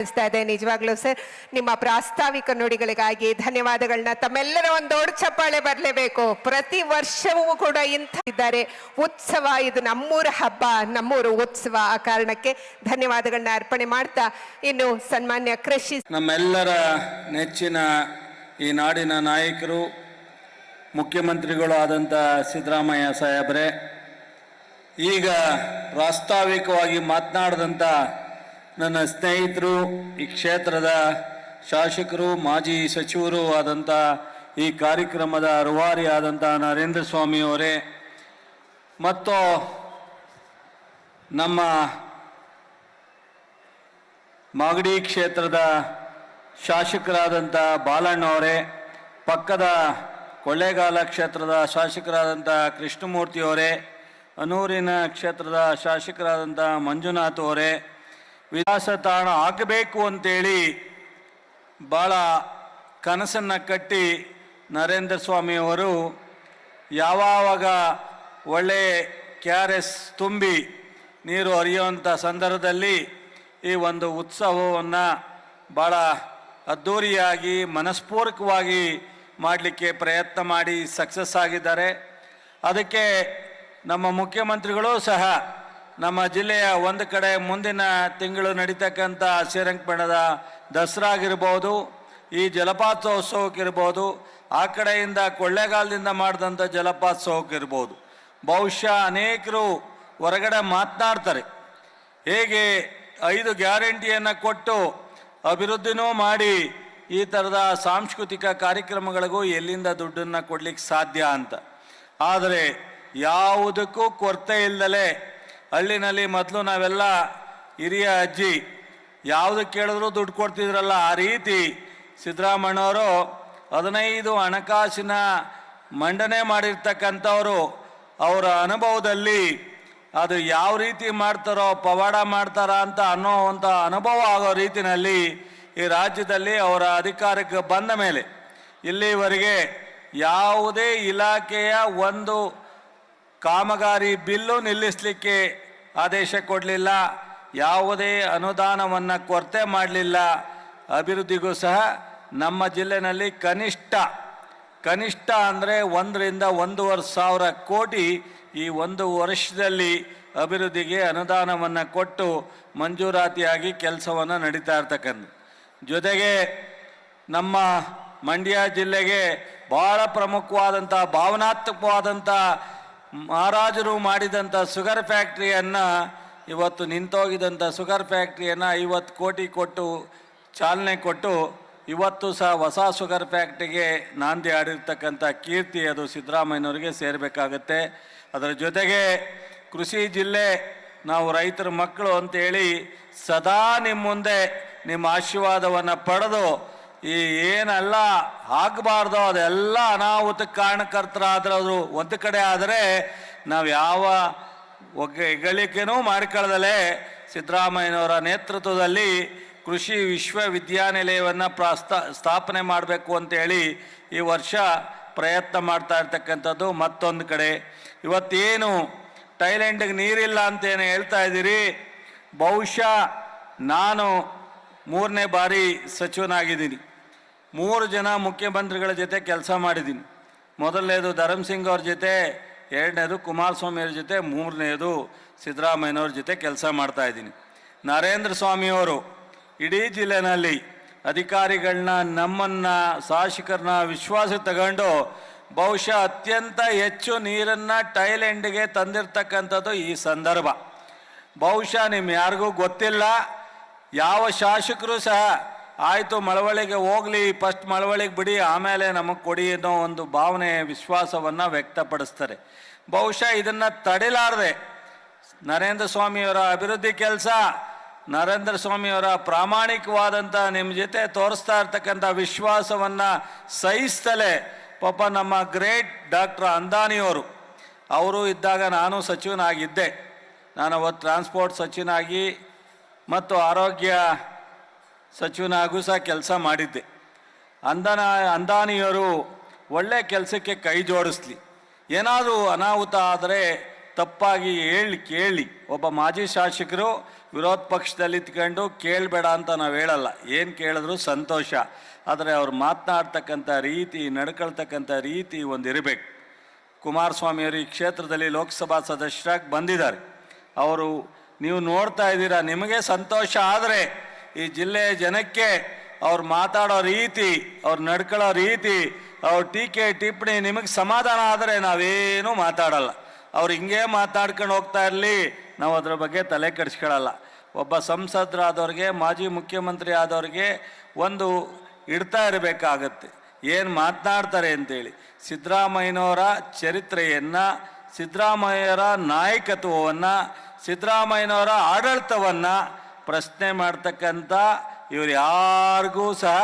ಅನಿಸ್ತಾ ಇದೆ. ನಿಜವಾಗ್ಲೂ ಸರ್, ನಿಮ್ಮ ಪ್ರಾಸ್ತಾವಿಕ ನುಡಿಗಳಿಗಾಗಿ ಧನ್ಯವಾದಗಳನ್ನ ತಮ್ಮೆಲ್ಲರ ಒಂದು ದೊಡ್ಡ ಚಪ್ಪಾಳೆ ಬರಲೇಬೇಕು. ಪ್ರತಿ ವರ್ಷವೂ ಕೂಡ ಇಂಥ ಇದ್ದಾರೆ. ಉತ್ಸವ ಇದು ನಮ್ಮೂರ ಹಬ್ಬ, ನಮ್ಮೂರು ಉತ್ಸವ ಆ ಕಾರಣಕ್ಕೆ ಧನ್ಯವಾದಗಳನ್ನ ಅರ್ಪಣೆ ಮಾಡ್ತಾ ಇನ್ನು ಸನ್ಮಾನ್ಯ ಕೃಷಿ ನಮ್ಮೆಲ್ಲರ ನೆಚ್ಚಿನ ಈ ನಾಡಿನ ನಾಯಕರು ಮುಖ್ಯಮಂತ್ರಿಗಳು ಆದಂಥ ಸಿದ್ದರಾಮಯ್ಯ ಸಾಹೇಬ್ರೆ, ಈಗ ಪ್ರಾಸ್ತಾವಿಕವಾಗಿ ಮಾತನಾಡಿದಂಥ ನನ್ನ ಸ್ನೇಹಿತರು, ಈ ಕ್ಷೇತ್ರದ ಶಾಸಕರು, ಮಾಜಿ ಸಚಿವರು ಆದಂಥ ಈ ಕಾರ್ಯಕ್ರಮದ ರೂವಾರಿ ಆದಂಥ ನರೇಂದ್ರ ಸ್ವಾಮಿ ಅವರೇ, ಮತ್ತು ನಮ್ಮ ಮಾಗಡಿ ಕ್ಷೇತ್ರದ ಶಾಸಕರಾದಂಥ ಬಾಲಣ್ಣವರೇ ಪಕ್ಕದ ಕೊಳ್ಳೇಗಾಲ ಕ್ಷೇತ್ರದ ಶಾಸಕರಾದಂಥ ಕೃಷ್ಣಮೂರ್ತಿಯವರೇ ಅನೂರಿನ ಕ್ಷೇತ್ರದ ಶಾಸಕರಾದಂಥ ಮಂಜುನಾಥ್ ಅವರೇ ವಿಲಾಸ ತಾಣ ಹಾಕಬೇಕು ಅಂತೇಳಿ ಭಾಳ ಕನಸನ್ನು ಕಟ್ಟಿ ನರೇಂದ್ರ ಸ್ವಾಮಿಯವರು ಯಾವಾಗ ಒಳ್ಳೆ ಕೆ ಆರ್ ಎಸ್ ತುಂಬಿ ನೀರು ಹರಿಯುವಂಥ ಸಂದರ್ಭದಲ್ಲಿ ಈ ಒಂದು ಉತ್ಸವವನ್ನು ಭಾಳ ಅದ್ಧೂರಿಯಾಗಿ ಮನಸ್ಪೂರ್ವಕವಾಗಿ ಮಾಡಲಿಕ್ಕೆ ಪ್ರಯತ್ನ ಮಾಡಿ ಸಕ್ಸಸ್ ಆಗಿದ್ದಾರೆ. ಅದಕ್ಕೆ ನಮ್ಮ ಮುಖ್ಯಮಂತ್ರಿಗಳು ಸಹ ನಮ್ಮ ಜಿಲ್ಲೆಯ ಒಂದು ಕಡೆ ಮುಂದಿನ ತಿಂಗಳು ನಡೀತಕ್ಕಂಥ ಶ್ರೀರಂಗಪಟ್ಟಣದ ದಸರಾ ಆಗಿರ್ಬೋದು, ಈ ಜಲಪಾತೋತ್ಸವಕ್ಕಿರ್ಬೋದು, ಆ ಕಡೆಯಿಂದ ಕೊಳ್ಳೇಗಾಲದಿಂದ ಮಾಡಿದಂಥ ಜಲಪಾತೋತ್ಸವಕ್ಕಿರ್ಬೋದು. ಬಹುಶಃ ಅನೇಕರು ಹೊರಗಡೆ ಮಾತನಾಡ್ತಾರೆ. ಹೇಗೆ ಐದು ಗ್ಯಾರಂಟಿಯನ್ನು ಕೊಟ್ಟು ಅಭಿವೃದ್ಧಿನೂ ಮಾಡಿ ಈ ಥರದ ಸಾಂಸ್ಕೃತಿಕ ಕಾರ್ಯಕ್ರಮಗಳಿಗೂ ಎಲ್ಲಿಂದ ದುಡ್ಡನ್ನು ಕೊಡ್ಲಿಕ್ಕೆ ಸಾಧ್ಯ ಅಂತ. ಆದರೆ ಯಾವುದಕ್ಕೂ ಕೊರತೆ ಇಲ್ಲದಲೇ ಹಳ್ಳಿನಲ್ಲಿ ಮೊದಲು ನಾವೆಲ್ಲ ಹಿರಿಯ ಅಜ್ಜಿ, ಯಾವುದು ಕೇಳಿದ್ರು ದುಡ್ಡು ಕೊಡ್ತಿದ್ರಲ್ಲ, ಆ ರೀತಿ ಸಿದ್ದರಾಮಣ್ಣವರು ಹದಿನೈದು ಹಣಕಾಸಿನ ಮಂಡನೆ ಮಾಡಿರ್ತಕ್ಕಂಥವರು. ಅವರ ಅನುಭವದಲ್ಲಿ ಅದು ಯಾವ ರೀತಿ ಮಾಡ್ತಾರೋ, ಪವಾಡ ಮಾಡ್ತಾರ ಅಂತ ಅನ್ನೋವಂಥ ಅನುಭವ ಆಗೋ ರೀತಿಯಲ್ಲಿ ಈ ರಾಜ್ಯದಲ್ಲಿ ಅವರ ಅಧಿಕಾರಕ್ಕೆ ಬಂದ ಮೇಲೆ ಇಲ್ಲಿವರೆಗೆ ಯಾವುದೇ ಇಲಾಖೆಯ ಒಂದು ಕಾಮಗಾರಿ ಬಿಲ್ಲು ನಿಲ್ಲಿಸಲಿಕ್ಕೆ ಆದೇಶ ಕೊಡಲಿಲ್ಲ. ಯಾವುದೇ ಅನುದಾನವನ್ನು ಕೊರತೆ ಮಾಡಲಿಲ್ಲ. ಅಭಿವೃದ್ಧಿಗೂ ಸಹ ನಮ್ಮ ಜಿಲ್ಲೆನಲ್ಲಿ ಕನಿಷ್ಠ ಕನಿಷ್ಠ ಅಂದರೆ ಒಂದರಿಂದ ಒಂದೂವರೆ ಸಾವಿರ ಕೋಟಿ ಈ ಒಂದು ವರ್ಷದಲ್ಲಿ ಅಭಿವೃದ್ಧಿಗೆ ಅನುದಾನವನ್ನು ಕೊಟ್ಟು ಮಂಜೂರಾತಿಯಾಗಿ ಕೆಲಸವನ್ನು ನಡೀತಾ ಇರ್ತಕ್ಕಂಥ ಜೊತೆಗೆ ನಮ್ಮ ಮಂಡ್ಯ ಜಿಲ್ಲೆಗೆ ಭಾಳ ಪ್ರಮುಖವಾದಂಥ ಭಾವನಾತ್ಮಕವಾದಂಥ ಮಹಾರಾಜರು ಮಾಡಿದಂಥ ಶುಗರ್ ಫ್ಯಾಕ್ಟ್ರಿಯನ್ನು ಇವತ್ತು ನಿಂತೋಗಿದಂಥ ಶುಗರ್ ಫ್ಯಾಕ್ಟ್ರಿಯನ್ನು ಐವತ್ತು ಕೋಟಿ ಕೊಟ್ಟು ಚಾಲನೆ ಕೊಟ್ಟು ಇವತ್ತು ಸಹ ಹೊಸ ಶುಗರ್ ಫ್ಯಾಕ್ಟ್ರಿಗೆ ನಾಂದಿ ಆಡಿರ್ತಕ್ಕಂಥ ಕೀರ್ತಿ ಅದು ಸಿದ್ದರಾಮಯ್ಯನವರಿಗೆ ಸೇರಬೇಕಾಗತ್ತೆ. ಅದರ ಜೊತೆಗೆ ಕೃಷಿ ಜಿಲ್ಲೆ ನಾವು ರೈತರ ಮಕ್ಕಳು ಅಂತೇಳಿ ಸದಾ ನಿಮ್ಮ ಮುಂದೆ ನಿಮ್ಮ ಆಶೀರ್ವಾದವನ್ನು ಪಡೆದು ಈ ಏನೆಲ್ಲ ಹಾಕಬಾರ್ದೋ ಅದೆಲ್ಲ ಅನಾಹುತಕ್ಕೆ ಕಾರಣಕರ್ತರಾದ್ರದು ಒಂದು ಕಡೆ ಆದರೆ ನಾವು ಯಾವ ಒಗ್ಗೆ ಹೆಗ್ಗಳಿಕೆನೂ ಮಾಡಿಕೊಳ್ಳದಲೇ ಸಿದ್ದರಾಮಯ್ಯನವರ ನೇತೃತ್ವದಲ್ಲಿ ಕೃಷಿ ವಿಶ್ವವಿದ್ಯಾನಿಲಯವನ್ನು ಪ್ರಾಸ್ತ ಸ್ಥಾಪನೆ ಮಾಡಬೇಕು ಅಂತೇಳಿ ಈ ವರ್ಷ ಪ್ರಯತ್ನ ಮಾಡ್ತಾ ಇರ್ತಕ್ಕಂಥದ್ದು ಮತ್ತೊಂದು ಕಡೆ. ಇವತ್ತೇನು ಥೈಲ್ಯಾಂಡಿಗೆ ನೀರಿಲ್ಲ ಅಂತೇನು ಹೇಳ್ತಾ ಇದ್ದೀರಿ? ಬಹುಶಃ ನಾನು ಮೂರನೇ ಬಾರಿ ಸಚಿವನಾಗಿದ್ದೀನಿ. ಮೂರು ಜನ ಮುಖ್ಯಮಂತ್ರಿಗಳ ಜೊತೆ ಕೆಲಸ ಮಾಡಿದ್ದೀನಿ. ಮೊದಲನೇದು ಧರಮ್ ಸಿಂಗ್ ಅವ್ರ ಜೊತೆ, ಎರಡನೇದು ಕುಮಾರಸ್ವಾಮಿ ಅವ್ರ ಜೊತೆ, ಮೂರನೇದು ಸಿದ್ದರಾಮಯ್ಯನವ್ರ ಜೊತೆ ಕೆಲಸ ಮಾಡ್ತಾ ಇದ್ದೀನಿ. ನರೇಂದ್ರ ಸ್ವಾಮಿಯವರು ಇಡೀ ಜಿಲ್ಲೆನಲ್ಲಿ ಅಧಿಕಾರಿಗಳನ್ನ, ನಮ್ಮನ್ನು, ಶಾಸಕರನ್ನ ವಿಶ್ವಾಸ ತಗೊಂಡು ಬಹುಶಃ ಅತ್ಯಂತ ಹೆಚ್ಚು ನೀರನ್ನು ಟೈಲೆಂಡ್ಗೆ ತಂದಿರ್ತಕ್ಕಂಥದ್ದು ಈ ಸಂದರ್ಭ. ಬಹುಶಃ ನಿಮ್ಮ ಯಾರಿಗೂ ಗೊತ್ತಿಲ್ಲ, ಯಾವ ಶಾಸಕರು ಸಹ ಆಯಿತು ಮಳವಳಿಗೆ ಹೋಗಲಿ ಫಸ್ಟ್ ಮಳವಳಿಗೆ ಬಿಡಿ, ಆಮೇಲೆ ನಮಗೆ ಕೊಡಿ ಅನ್ನೋ ಒಂದು ಭಾವನೆ, ವಿಶ್ವಾಸವನ್ನು ವ್ಯಕ್ತಪಡಿಸ್ತಾರೆ. ಬಹುಶಃ ಇದನ್ನು ತಡಿಲಾರದೆ ನರೇಂದ್ರ ಸ್ವಾಮಿಯವರ ಅಭಿವೃದ್ಧಿ ಕೆಲಸ, ನರೇಂದ್ರ ಸ್ವಾಮಿಯವರ ಪ್ರಾಮಾಣಿಕವಾದಂಥ ನಿಮ್ಮ ಜೊತೆ ತೋರಿಸ್ತಾ ಇರ್ತಕ್ಕಂಥ ವಿಶ್ವಾಸವನ್ನು ಸಹಿಸ್ತಲೇ ಪಾಪ ನಮ್ಮ ಗ್ರೇಟ್ ಡಾಕ್ಟರ್ ಅಂದಾನಿಯವರು. ಅವರು ಇದ್ದಾಗ ನಾನು ಸಚಿವನಾಗಿದ್ದೆ. ನಾನು ಅವತ್ತು ಟ್ರಾನ್ಸ್ಪೋರ್ಟ್ ಸಚಿವನಾಗಿ ಮತ್ತು ಆರೋಗ್ಯ ಸಚಿವನಾಗೂ ಸಹ ಕೆಲಸ ಮಾಡಿದ್ದೆ. ಅಂದನ ಅಂದಾನಿಯವರು ಒಳ್ಳೆ ಕೆಲಸಕ್ಕೆ ಕೈ ಜೋಡಿಸ್ಲಿ. ಏನಾದರೂ ಅನಾಹುತ ಆದರೆ ತಪ್ಪಾಗಿ ಹೇಳಿ, ಕೇಳಿ. ಒಬ್ಬ ಮಾಜಿ ಶಾಸಕರು ವಿರೋಧ ಪಕ್ಷದಲ್ಲಿ ಇತ್ಕೊಂಡು ಕೇಳಬೇಡ ಅಂತ ನಾವು ಹೇಳಲ್ಲ. ಏನು ಕೇಳಿದ್ರು ಸಂತೋಷ. ಆದರೆ ಅವ್ರು ಮಾತನಾಡ್ತಕ್ಕಂಥ ರೀತಿ, ನಡ್ಕೊಳ್ತಕ್ಕಂಥ ರೀತಿ ಒಂದು ಇರಬೇಕು. ಕುಮಾರಸ್ವಾಮಿಯವರು ಈ ಕ್ಷೇತ್ರದಲ್ಲಿ ಲೋಕಸಭಾ ಸದಸ್ಯರಾಗಿ ಬಂದಿದ್ದಾರೆ. ಅವರು, ನೀವು ನೋಡ್ತಾ ಇದ್ದೀರಾ, ನಿಮಗೆ ಸಂತೋಷ ಆದರೆ ಈ ಜಿಲ್ಲೆಯ ಜನಕ್ಕೆ ಅವ್ರು ಮಾತಾಡೋ ರೀತಿ, ಅವ್ರು ನಡ್ಕೊಳ್ಳೋ ರೀತಿ, ಅವ್ರ ಟೀಕೆ, ಟಿಪ್ಪಣಿ ನಿಮಗೆ ಸಮಾಧಾನ ಆದರೆ ನಾವೇನೂ ಮಾತಾಡಲ್ಲ. ಅವ್ರು ಹಿಂಗೆ ಮಾತಾಡ್ಕೊಂಡು ಹೋಗ್ತಾ ಇರಲಿ, ನಾವು ಅದ್ರ ಬಗ್ಗೆ ತಲೆ ಕೆಡಿಸ್ಕೊಳ್ಳಲ್ಲ. ಒಬ್ಬ ಸಂಸದರಾದವ್ರಿಗೆ, ಮಾಜಿ ಮುಖ್ಯಮಂತ್ರಿ ಆದವ್ರಿಗೆ ಒಂದು ಇಡ್ತಾ ಇರಬೇಕಾಗತ್ತೆ. ಏನು ಮಾತನಾಡ್ತಾರೆ ಅಂತೇಳಿ. ಸಿದ್ದರಾಮಯ್ಯನವರ ಚರಿತ್ರೆಯನ್ನು, ಸಿದ್ದರಾಮಯ್ಯರ ನಾಯಕತ್ವವನ್ನು, ಸಿದ್ದರಾಮಯ್ಯನವರ ಆಡಳಿತವನ್ನು ಪ್ರಶ್ನೆ ಮಾಡ್ತಕ್ಕಂಥ ಇವರು ಯಾರಿಗೂ ಸಹ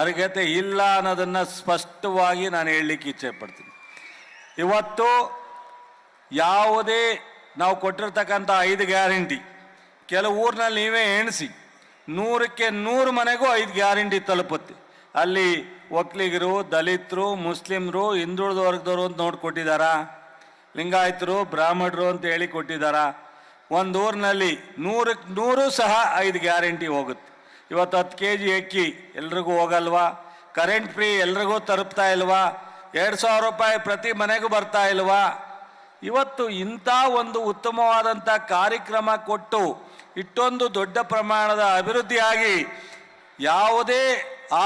ಅರ್ಹತೆ ಇಲ್ಲ ಅನ್ನೋದನ್ನು ಸ್ಪಷ್ಟವಾಗಿ ನಾನು ಹೇಳಲಿಕ್ಕೆ ಇಚ್ಛೆ ಪಡ್ತೀನಿ. ಇವತ್ತು ಯಾವುದೇ ನಾವು ಕೊಟ್ಟಿರ್ತಕ್ಕಂಥ ಐದು ಗ್ಯಾರಂಟಿ ಕೆಲವು ಊರಿನಲ್ಲಿ ನೀವೇ ಎಣಿಸಿ, ನೂರಕ್ಕೆ ನೂರು ಮನೆಗೂ ಐದು ಗ್ಯಾರಂಟಿ ತಲುಪುತ್ತೆ. ಅಲ್ಲಿ ಒಕ್ಕಲಿಗರು, ದಲಿತರು, ಮುಸ್ಲಿಮರು ಹಿಂದುಳಿದ ವರ್ಗದವರು ಅಂತ ನೋಡಿಕೊಟ್ಟಿದ್ದಾರಾ? ಲಿಂಗಾಯತರು, ಬ್ರಾಹ್ಮಣರು ಅಂತ ಹೇಳಿ ಕೊಟ್ಟಿದ್ದಾರಾ? ಒಂದು ಊರಿನಲ್ಲಿ ನೂರಕ್ಕೆ ನೂರು ಸಹ ಐದು ಗ್ಯಾರಂಟಿ ಹೋಗುತ್ತೆ. ಇವತ್ತು ಹತ್ತು ಕೆ ಜಿ ಅಕ್ಕಿ ಎಲ್ರಿಗೂ ಹೋಗಲ್ವಾ? ಕರೆಂಟ್ ಫ್ರೀ ಎಲ್ರಿಗೂ ತಲುಪ್ತಾ ಇಲ್ವಾ? ಎರಡು ಸಾವಿರ ರೂಪಾಯಿ ಪ್ರತಿ ಮನೆಗೂ ಬರ್ತಾ ಇಲ್ವಾ? ಇವತ್ತು ಇಂಥ ಒಂದು ಉತ್ತಮವಾದಂಥ ಕಾರ್ಯಕ್ರಮ ಕೊಟ್ಟು ಇಷ್ಟೊಂದು ದೊಡ್ಡ ಪ್ರಮಾಣದ ಅಭಿವೃದ್ಧಿಯಾಗಿ ಯಾವುದೇ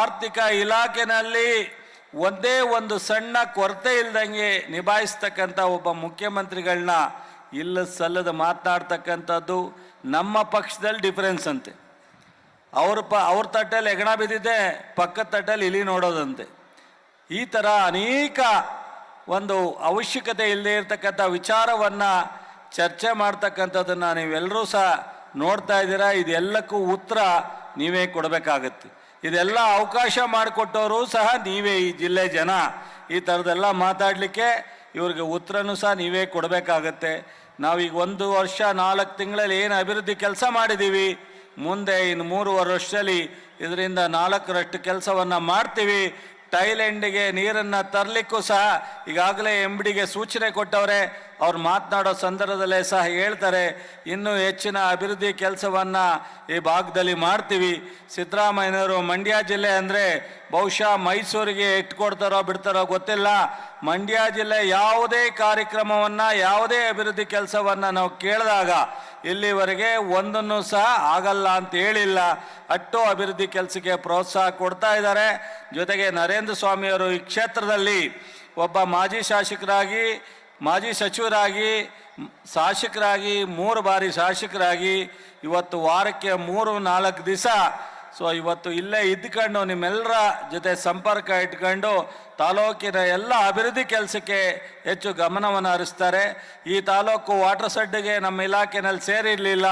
ಆರ್ಥಿಕ ಇಲಾಖೆನಲ್ಲಿ ಒಂದೇ ಒಂದು ಸಣ್ಣ ಕೊರತೆ ಇಲ್ದಂಗೆ ನಿಭಾಯಿಸ್ತಕ್ಕಂಥ ಒಬ್ಬ ಮುಖ್ಯಮಂತ್ರಿಗಳನ್ನ ಇಲ್ಲ ಸಲ್ಲದ ಮಾತನಾಡ್ತಕ್ಕಂಥದ್ದು ನಮ್ಮ ಪಕ್ಷದಲ್ಲಿ ಡಿಫರೆನ್ಸ್ ಅಂತೆ. ಅವ್ರ ಪ, ಅವ್ರ ತಟ್ಟಲ್ಲಿ ಹೆಗಣ ಬಿದ್ದಿದೆ ಪಕ್ಕದ ತಟ್ಟಲ್ಲಿ ಇಲಿ ನೋಡೋದಂತೆ. ಈ ಥರ ಅನೇಕ ಒಂದು ಅವಶ್ಯಕತೆ ಇಲ್ಲದೆ ಇರತಕ್ಕಂಥ ವಿಚಾರವನ್ನು ಚರ್ಚೆ ಮಾಡ್ತಕ್ಕಂಥದ್ದನ್ನು ನೀವೆಲ್ಲರೂ ಸಹ ನೋಡ್ತಾ ಇದ್ದೀರಾ, ಇದೆಲ್ಲಕ್ಕೂ ಉತ್ತರ ನೀವೇ ಕೊಡಬೇಕಾಗತ್ತೆ. ಇದೆಲ್ಲ ಅವಕಾಶ ಮಾಡಿಕೊಟ್ಟವರು ಸಹ ನೀವೇ ಈ ಜಿಲ್ಲೆ ಜನ. ಈ ಥರದ್ದೆಲ್ಲ ಮಾತಾಡಲಿಕ್ಕೆ ಇವ್ರಿಗೆ ಉತ್ತರನೂ ಸಹ ನೀವೇ ಕೊಡಬೇಕಾಗತ್ತೆ. ನಾವೀಗ ಒಂದು ವರ್ಷ, ನಾಲ್ಕು ತಿಂಗಳಲ್ಲಿ ಏನು ಅಭಿವೃದ್ಧಿ ಕೆಲಸ ಮಾಡಿದ್ದೀವಿ ಮುಂದೆ ಇನ್ನು ಮೂರುವರೆ ವರ್ಷದಲ್ಲಿ ಇದರಿಂದ ನಾಲ್ಕರಷ್ಟು ಕೆಲಸವನ್ನು ಮಾಡ್ತೀವಿ. ಟೈಲೆಂಡಿಗೆ ನೀರನ್ನು ತರಲಿಕ್ಕೂ ಸಹ ಈಗಾಗಲೇ ಎಂ ಡಿಗೆ ಸೂಚನೆ ಕೊಟ್ಟವರೇ. ಅವ್ರು ಮಾತನಾಡೋ ಸಂದರ್ಭದಲ್ಲೇ ಸಹ ಹೇಳ್ತಾರೆ, ಇನ್ನೂ ಹೆಚ್ಚಿನ ಅಭಿವೃದ್ಧಿ ಕೆಲಸವನ್ನು ಈ ಭಾಗದಲ್ಲಿ ಮಾಡ್ತೀವಿ. ಸಿದ್ದರಾಮಯ್ಯನವರು ಮಂಡ್ಯ ಜಿಲ್ಲೆ ಅಂದರೆ ಬಹುಶಃ ಮೈಸೂರಿಗೆ ಇಟ್ಕೊಡ್ತಾರೋ ಬಿಡ್ತಾರೋ ಗೊತ್ತಿಲ್ಲ. ಮಂಡ್ಯ ಜಿಲ್ಲೆ ಯಾವುದೇ ಕಾರ್ಯಕ್ರಮವನ್ನು, ಯಾವುದೇ ಅಭಿವೃದ್ಧಿ ಕೆಲಸವನ್ನು ನಾವು ಕೇಳಿದಾಗ ಇಲ್ಲಿವರೆಗೆ ಒಂದನ್ನು ಸಹ ಆಗಲ್ಲ ಅಂತ ಹೇಳಿಲ್ಲ. ಅಟ್ಟು ಅಭಿವೃದ್ಧಿ ಕೆಲಸಕ್ಕೆ ಪ್ರೋತ್ಸಾಹ ಕೊಡ್ತಾ ಇದ್ದಾರೆ. ಜೊತೆಗೆ ನರೇಂದ್ರ ಸ್ವಾಮಿಯವರು ಈ ಕ್ಷೇತ್ರದಲ್ಲಿ ಒಬ್ಬ ಮಾಜಿ ಶಾಸಕರಾಗಿ, ಮಾಜಿ ಸಚಿವರಾಗಿ, ಶಾಸಕರಾಗಿ, ಮೂರು ಬಾರಿ ಶಾಸಕರಾಗಿ ಇವತ್ತು ವಾರಕ್ಕೆ ಮೂರು, ನಾಲ್ಕು ದಿವಸ, ಸೊ ಇವತ್ತು ಇಲ್ಲೇ ಇದ್ಕೊಂಡು ನಿಮ್ಮೆಲ್ಲರ ಜೊತೆ ಸಂಪರ್ಕ ಇಟ್ಕೊಂಡು ತಾಲೂಕಿನ ಎಲ್ಲ ಅಭಿವೃದ್ಧಿ ಕೆಲಸಕ್ಕೆ ಹೆಚ್ಚು ಗಮನವನ್ನು ಹರಿಸ್ತಾರೆ. ಈ ತಾಲೂಕು ವಾಟರ್ ಸಡ್ಡಿಗೆ ನಮ್ಮ ಇಲಾಖೆನಲ್ಲಿ ಸೇರಿರಲಿಲ್ಲ.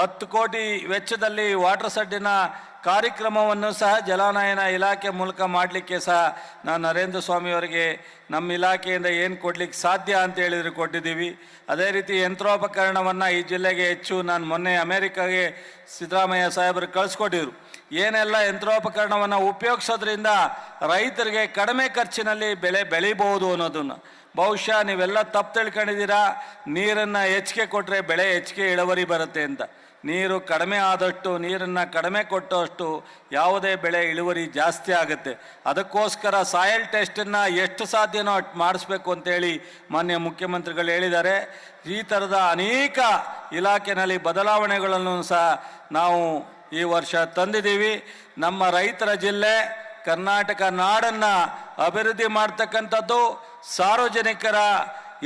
ಹತ್ತು ಕೋಟಿ ವೆಚ್ಚದಲ್ಲಿ ವಾಟರ್ ಸಡ್ಡಿನ ಕಾರ್ಯಕ್ರಮವನ್ನು ಸಹ ಜಲಾನಯನ ಇಲಾಖೆ ಮೂಲಕ ಮಾಡಲಿಕ್ಕೆ ಸಹ ನಾನು ನರೇಂದ್ರ ಸ್ವಾಮಿಯವರಿಗೆ ನಮ್ಮ ಇಲಾಖೆಯಿಂದ ಏನು ಕೊಡಲಿಕ್ಕೆ ಸಾಧ್ಯ ಅಂತ ಹೇಳಿದರೆ ಕೊಟ್ಟಿದ್ದೀವಿ. ಅದೇ ರೀತಿ ಯಂತ್ರೋಪಕರಣವನ್ನು ಈ ಜಿಲ್ಲೆಗೆ ಹೆಚ್ಚು ನಾನು ಮೊನ್ನೆ ಅಮೇರಿಕಾಗೆ ಸಿದ್ದರಾಮಯ್ಯ ಸಾಹೇಬರು ಕಳಿಸ್ಕೊಟ್ಟಿದ್ರು. ಏನೆಲ್ಲ ಯಂತ್ರೋಪಕರಣವನ್ನು ಉಪಯೋಗಿಸೋದ್ರಿಂದ ರೈತರಿಗೆ ಕಡಿಮೆ ಖರ್ಚಿನಲ್ಲಿ ಬೆಳೆ ಬೆಳಿಬಹುದು ಅನ್ನೋದನ್ನು. ಬಹುಶಃ ನೀವೆಲ್ಲ ತಪ್ಪು ತಿಳ್ಕೊಂಡಿದ್ದೀರಾ? ನೀರನ್ನು ಹೆಚ್ಚಿಗೆ ಕೊಟ್ಟರೆ ಬೆಳೆ ಹೆಚ್ಚಿಗೆ ಇಳುವರಿ ಬರುತ್ತೆ ಅಂತ. ನೀರು ಕಡಿಮೆ ಆದಷ್ಟು, ನೀರನ್ನು ಕಡಿಮೆ ಕೊಟ್ಟಷ್ಟು ಯಾವುದೇ ಬೆಳೆ ಇಳುವರಿ ಜಾಸ್ತಿ ಆಗುತ್ತೆ. ಅದಕ್ಕೋಸ್ಕರ ಸಾಯಲ್ ಟೆಸ್ಟನ್ನು ಎಷ್ಟು ಸಾಧ್ಯನೋ ಅಷ್ಟು ಮಾಡಿಸ್ಬೇಕು ಅಂತೇಳಿ ಮಾನ್ಯ ಮುಖ್ಯಮಂತ್ರಿಗಳು ಹೇಳಿದ್ದಾರೆ. ಈ ಥರದ ಅನೇಕ ಇಲಾಖೆಯಲ್ಲಿ ಬದಲಾವಣೆಗಳನ್ನು ಸಹ ನಾವು ಈ ವರ್ಷ ತಂದಿದ್ದೀವಿ. ನಮ್ಮ ರೈತರ ಜಿಲ್ಲೆ ಕರ್ನಾಟಕ ನಾಡನ್ನು ಅಭಿವೃದ್ಧಿ ಮಾಡ್ತಕ್ಕಂಥದ್ದು. ಸಾರ್ವಜನಿಕರ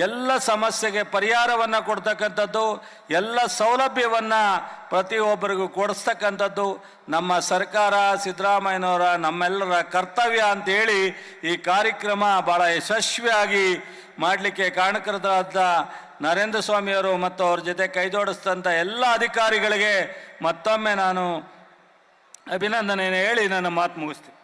ಎಲ್ಲ ಸಮಸ್ಯೆಗೆ ಪರಿಹಾರವನ್ನು ಕೊಡ್ತಕ್ಕಂಥದ್ದು, ಎಲ್ಲ ಸೌಲಭ್ಯವನ್ನು ಪ್ರತಿಯೊಬ್ಬರಿಗೂ ಕೊಡಿಸ್ತಕ್ಕಂಥದ್ದು ನಮ್ಮ ಸರ್ಕಾರ, ಸಿದ್ದರಾಮಯ್ಯನವರ, ನಮ್ಮೆಲ್ಲರ ಕರ್ತವ್ಯ ಅಂತೇಳಿ ಈ ಕಾರ್ಯಕ್ರಮ ಭಾಳ ಯಶಸ್ವಿಯಾಗಿ ಮಾಡಲಿಕ್ಕೆ ಕಾರಣಕರ್ತರಾದ ನರೇಂದ್ರ ಸ್ವಾಮಿಯವರು ಮತ್ತು ಅವ್ರ ಜೊತೆ ಕೈಜೋಡಿಸಿದಂಥ ಎಲ್ಲ ಅಧಿಕಾರಿಗಳಿಗೆ ಮತ್ತೊಮ್ಮೆ ನಾನು ಅಭಿನಂದನೆ ಹೇಳಿ ನನ್ನ ಮಾತು ಮುಗಿಸ್ತೀನಿ.